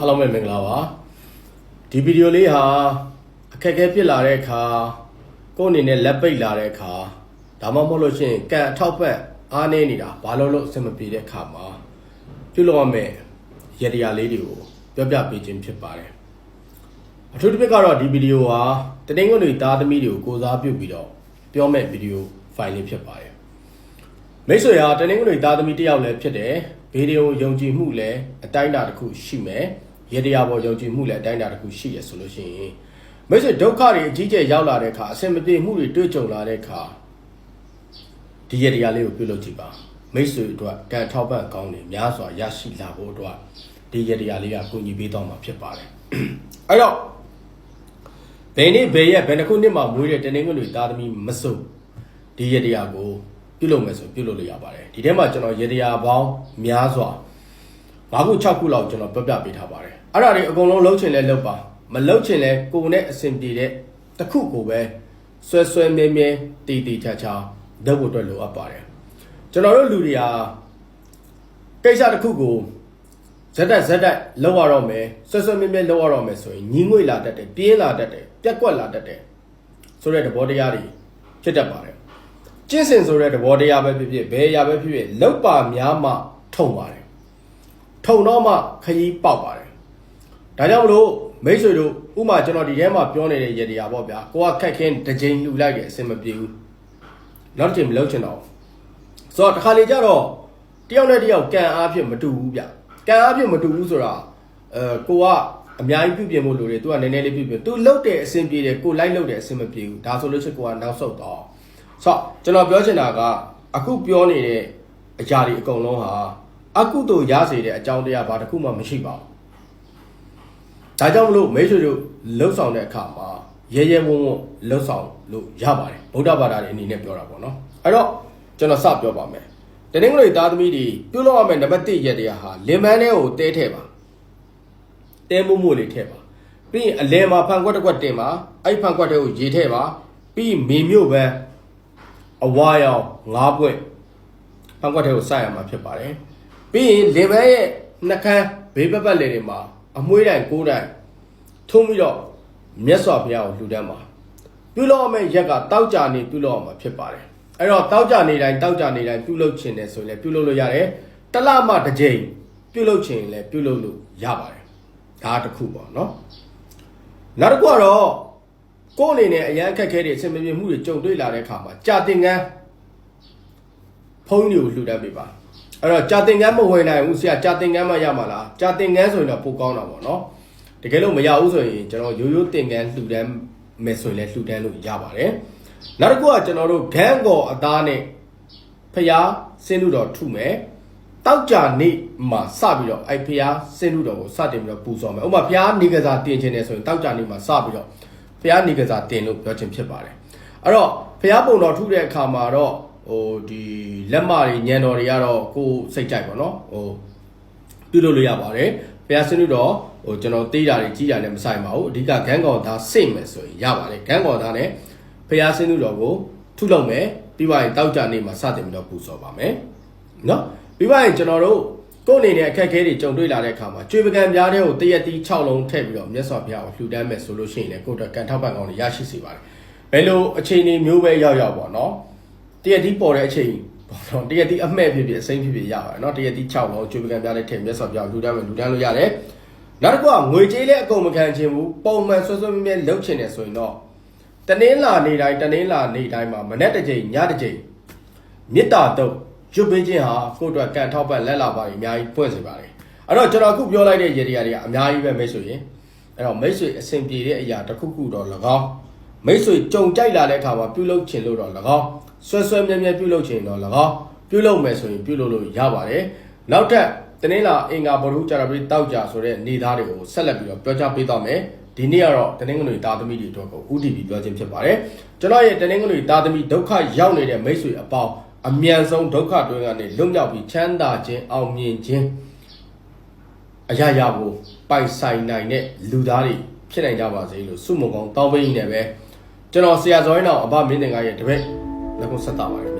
အားလုံးပဲမင်္ဂလာပါဒီဗီဒီယိုလေးဟာအခက်အခဲဖြစ်လာတဲ့အခါကိုယ့်အနေနဲ့လက်ပိတ်လာတဲ့အခါဒါမှမဟုတ်လို့ရှိရင်ကံအထောက်ပံ့အားနေနေတာဘာလို့လို့အဆင်မပြေတဲ့အခါမှာပြုလုပ်ရမယ့်ရတရားလေးတွေကိုပြောပြပေးခြင်းဖြစ်ပါတယ်အထူးသဖြင့်ကတော့ဒီဗီဒီယိုဟာတနင်္ဂနွေသားသမီးတွေကိုကိုစားပြုပြီးတော့ပြောမဲ့ဗီဒီယိုဖိုင်လေးဖြစ်ပါတယ်မိတ်ဆွေဟာတနင်္ဂနွေသားသမီးတစ်ယောက်လည်းဖြစ်တယ်ဗီဒီယိုယုံကြည်မှုလည်းအတိုင်းအတာတစ်ခုရှိမယ် ရတရားပေါ်ယုံကြည်မှုလည်းအတိုင်းအတာတစ်ခုရှိရဆိုလို့ရှိရင်မိတ်ဆွေဒုက္ခတွေအကြီးကျယ်ရောက်လာတဲ့အခါအဆင်မပြေမှုတွေတွေ့ကြုံလာတဲ့အခါဒီရတရားလေးကိုပြုလုပ်ကြည့်ပါမိတ်ဆွေအတွက်ကံထောက်ပံ့ကောင်းတွေများစွာရရှိလာဖို့အတွက်ဒီရတရားလေးကကူညီပေးတော့မှာဖြစ်ပါတယ်အဲ့တော့ဘယ်နေ့ဘယ်ရက်ဘယ်နှခုနှစ်မှမွေးတဲ့တနင်္ဂနွေသားသမီးမစုဒီရတရားကိုပြုလုပ်မယ်ဆိုပြုလုပ်လို့ရပါတယ်ဒီထဲမှာကျွန်တော်ရတရားပေါင်းများစွာ၅ခု6ခုလောက်ကျွန်တော်ပြပြပေးထားပါတယ် အဲ့ဒါတွေအကုန်လုံးလုံးချင်လဲလုပ်ပါမလုံးချင်လဲကိုယ်နဲ့အဆင်ပြေတဲ့တစ်ခုကိုပဲဆွဲဆွဲမြဲမြဲတည်တည်ချာချာလုပ်ဖို့အတွက်လိုအပ်ပါတယ်ကျွန်တော်တို့လူတွေဟာကိစ္စတစ်ခုကိုဇက်တက်ဇက်တက်လောက်ရတော့မယ်ဆွဲဆွဲမြဲမြဲလောက်ရတော့မယ်ဆိုရင်ညီငွေလာတတ်တယ်ပြေးလာတတ်တယ်ပြက်ကွက်လာတတ်တယ်ဆိုတဲ့သဘောတရားတွေဖြစ်တတ်ပါတယ်ကျင့်စဉ်ဆိုတဲ့သဘောတရားပဲဖြစ်ဖြစ်ဘယ်အရာပဲဖြစ်ဖြစ်လောက်ပါများမှထုံပါတယ်ထုံတော့မှခရီးပေါက်ပါတယ် ဒါကြောင့်မလို့မိတ်ဆွေတို့ဥမာကျွန်တော်ဒီထဲမှာပြောနေတဲ့ရတရားပေါ့ဗျာကိုကခက်ခင်းတစ်ချိန်လှူလိုက်တယ်အဆင်မပြေဘူးနောက်တစ်ချိန်မလုပ်ချင်တော့ဘူးဆိုတော့တစ်ခါလေကျတော့တယောက်နဲ့တယောက်ကံအားဖြင့်မတူဘူးဗျကံအားဖြင့်မတူဘူးဆိုတာအဲကိုကအများကြီးပြုပြင်ဖို့လိုတယ်သူကနည်းနည်းလေးပြုပြင်သူလှုပ်တယ်အဆင်ပြေတယ်ကိုလိုက်လှုပ်တယ်အဆင်မပြေဘူးဒါဆိုလို့ရှိရင်ကိုကနောက်ဆုတ်တော့ဆိုတော့ကျွန်တော်ပြောချင်တာကအခုပြောနေတဲ့အရာတွေအကုန်လုံးဟာအကုသို့ရစေတဲ့အကြောင်းတရားဘာတစ်ခုမှမရှိပါဘူး ဒါကြောင့်မလို့မိတ်ဆွေတို့လှုပ်ဆောင်တဲ့အခါမှာရဲရဲဝံ့ဝံ့လှုပ်ဆောင်လို့ရပါတယ်ဗုဒ္ဓဘာသာတွေအနေနဲ့ပြောတာပေါ့နော်အဲ့တော့ကျွန်တော်စပြောပါမယ်တနင်္ဂနွေသားသမီးတွေပြုလုပ်ရမယ့်နံပါတ်1ရက်တရားဟာလင်မန်းထဲကိုတဲထဲပါတဲမို့မို့လေးထဲပါပြီးရင်အလဲမှာဖန်ခွက်တစ်ခွက်တင်ပါအဲ့ဖန်ခွက်တွေကိုရေထဲပါပြီးမေမြို့ပဲအဝါရောင်ငါးပွက်ဖန်ခွက်ထဲကိုစိုက်ရမှာဖြစ်ပါတယ်ပြီးရင်လင်မန်းရဲ့နှကန်းဘေးပတ်ပတ်လေတွေမှာအမွှေးတိုင်ကိုးတိုင် ထုံးပြီးတော့မြတ်စွာဘုရားကိုလှူဒန်းပါပြုလုပ်ရမယ့်ရက်ကတောက်ကြနေပြုလုပ်ရမှာဖြစ်ပါတယ်အဲ့တော့တောက်ကြနေတိုင်းတောက်ကြနေတိုင်းပြုလုပ်ခြင်းတယ်ဆိုရင်လည်းပြုလုပ်လို့ရတယ်တလမှတစ်ကြိမ်ပြုလုပ်ခြင်းလည်းပြုလုပ်လို့ရပါတယ်ဒါတစ်ခုပေါ့နော်နောက်တစ်ခုကတော့ကိုယ်အနေနဲ့အရန်အခက်အခဲတွေအဆင်မပြေမှုတွေကြုံတွေ့လာတဲ့အခါမှာကြာတင်ကန်းဖုန်းတွေကိုလှူဒန်းပေးပါအဲ့တော့ကြာတင်ကန်းမဝင်နိုင်ဘူးဆရာကြာတင်ကန်းမှရမှာလားကြာတင်ကန်းဆိုရင်တော့ပိုကောင်းတာပေါ့နော် တကယ်လို့မရဘူးဆိုရင်ကျွန်တော်ရိုးရိုးတင်ကန်းလှူဒန်းမယ်ဆိုရင်လည်းလှူဒန်းလို့ရပါတယ်နောက်တစ်ခုကကျွန်တော်တို့ဂန်းကော်အသားနဲ့ဖျားစင်းလူတော်ထုမယ်တောက်ကြနေ့မှာစပြီးတော့အဲ့ဖျားစင်းလူတော်ကိုစတင်ပြီးတော့ပူဇော်မယ်ဥပမာဖျားနေကစားတင်ခြင်းနဲ့ဆိုရင်တောက်ကြနေ့မှာစပြီးတော့ဖျားနေကစားတင်လို့ပြောခြင်းဖြစ်ပါတယ်အဲ့တော့ဖျားပုံတော်ထုတဲ့အခါမှာတော့ဟိုဒီလက်မတွေညံတော်တွေကတော့ကိုယ်စိတ်ကြိုက်ပါတော့ဟိုပြုလုပ်လို့ရပါတယ် ဖျားစင်းလူတော်ဟိုကျွန်တော်တေးတာတွေကြီးတာနဲ့မဆိုင်ပါဘူးအဓိကဂန်းကောင်သားစိတ်မယ်ဆိုရင်ရပါတယ်ဂန်းကောင်သားနဲ့ဖျားစင်းလူတော်ကိုထုလုပ်မယ်ပြီးပါရင်တောက်ကြနေ့မှာစတင်ပြီးတော့ပူဇော်ပါမယ်နော်ပြီးပါရင်ကျွန်တော်တို့ကိုယ်အနေနဲ့အခက်အခဲတွေကြုံတွေ့လာတဲ့အခါမှာကျွေးပကံပြားတဲ့ကိုတရက်တီး6လုံးထည့်ပြီးတော့မြတ်စွာဘုရားကိုလှူဒန်းမယ်ဆိုလို့ရှိရင်လည်းကိုယ်တော့ကန်ထောက်ပံ့ကောင်းတွေရရှိစေပါတယ်ဘယ်လိုအချိန်တွေမျိုးပဲရောက်ရောက်ပေါ့နော်တရက်တီးပေါ်တဲ့အချိန် ပေါ့နော်တရက်တီးအမှဲ့ဖြစ်ဖြစ်အစိမ့်ဖြစ်ဖြစ်ရပါတယ်နော်တရက်တီး6လုံးကျွေးပကံပြားတဲ့ထည့်မြတ်စွာဘုရားလှူဒန်းမယ်လှူဒန်းလို့ရတယ်နောက်တစ်ခုကငွေကြေးလည်းအကုန်မခံချင်ဘူးပုံမှန်ဆွဆွမြဲမြဲလှုပ်ချင်တယ်ဆိုရင်တော့တနင်္လာနေ့တိုင်းတနင်္လာနေ့တိုင်းမှာမနေ့တစ်ချိန်ညတစ်ချိန်မေတ္တာတုတ်ရွတ်ပေးခြင်းဟာကိုယ့်အတွက်ကံထောက်ပံ့လက်လာပါရင်အများကြီးပွင့်စေပါတယ်အဲ့တော့ကျွန်တော်အခုပြောလိုက်တဲ့ရေတရားတွေကအများကြီးပဲမိတ်ဆွေရင်အဲ့တော့မိတ်ဆွေအဆင်ပြေတဲ့အရာတစ်ခုခုတော့၎င်း မိတ်ဆွေကြုံကြိုက်လာတဲ့အခါမှာပြုလုပ်ခြင်းလို့တော့၎င်းဆွဲဆွဲမြဲမြဲပြုလုပ်ခြင်းတော့၎င်းပြုလုပ်မယ်ဆိုရင်ပြုလုပ်လို့ရပါတယ်နောက်ထပ်တနင်္လာအင်္ဂါဗုဒ္ဓကြာရပတိတောက်ကြဆိုတဲ့နေသားတွေကိုဆက်လက်ပြီးတော့ပြောကြားပေးသွားမယ်ဒီနေ့ကတော့တနင်္ဂနွေသားသမီးတွေအတွက်ကို UDP ပြောခြင်းဖြစ်ပါတယ်ကျွန်တော်ရဲ့တနင်္ဂနွေသားသမီးဒုက္ခရောက်နေတဲ့မိတ်ဆွေအပေါင်းအမြန်ဆုံးဒုက္ခတွင်းကနေလွတ်မြောက်ပြီးချမ်းသာခြင်းအောင်မြင်ခြင်းအရာရာကိုပိုင်ဆိုင်နိုင်တဲ့လူသားတွေဖြစ်နိုင်ကြပါစေလို့ဆုမွန်ကောင်းတောင်းပေးနေတယ်ပဲ ကျွန်တော်ဆရာဇော်ရင်တော်အဘမင်းတင်ကားရဲ့တပည့်လက်ခုပ်ဆက်တာပါတယ်